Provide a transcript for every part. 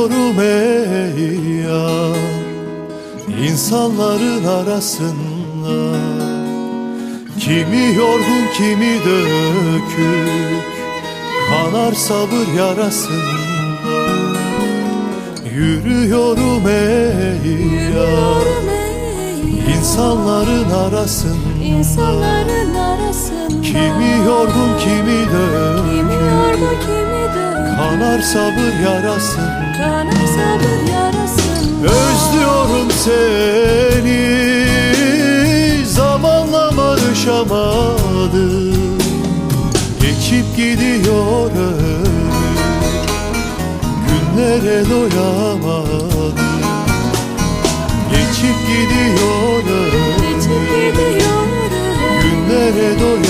Arıyorum ey yar İnsanların arasında Kimi yorgun kimi dökük Kanar sabır yarasında. Yürüyorum ey yar İnsanların arasında. İnsanların arasında. Kimi yorgun kimi dökük Kanar sabır yarasında Kanar sabır yarasında Özlüyorum seni. Zamanla barışamadım Geçip gidiyor ömür. Günlere doyamadım Geçip gidiyor Geçip ömür. Günlere doyamadım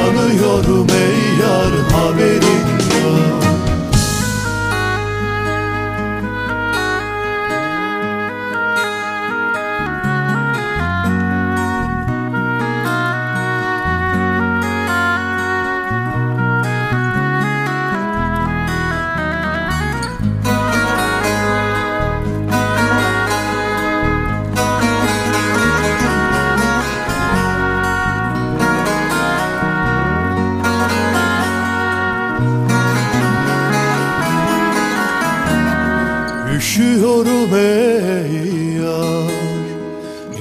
Üşüyorum ey yar.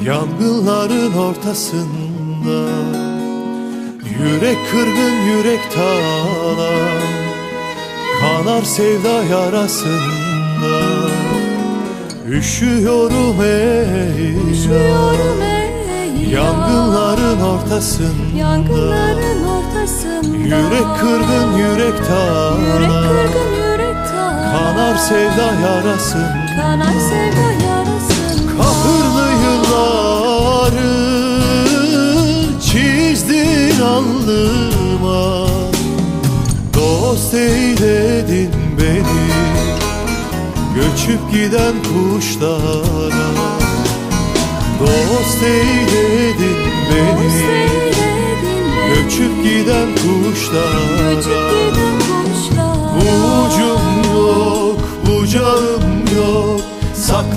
Yangınların ortasında. Yürek kırgın yürek talan Kanar sevda yarasında. Üşüyorum ey Üşüyorum yar. ey yar. Yangınların ortasında. Yangınların ortasında. Yürek kırgın yürek talan Yürek kırgın yürek Kanar sevda yarasında Kanar sevda yarasında Kahırlı yılları çizdin alnıma. Dost eyledin beni Göçüp giden kuşlara. Dost eyledin beni eyledin beni Göçüp giden kuşlara. Göçüp giden kuşlara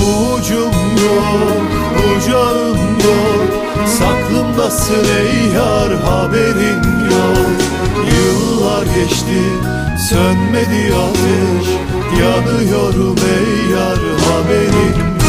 Ucum yok, bucağım yok. Saklımdasın ey yar haberin yok. Yıllar geçti, sönmedi ateş. Yanıyorum ey yar haberin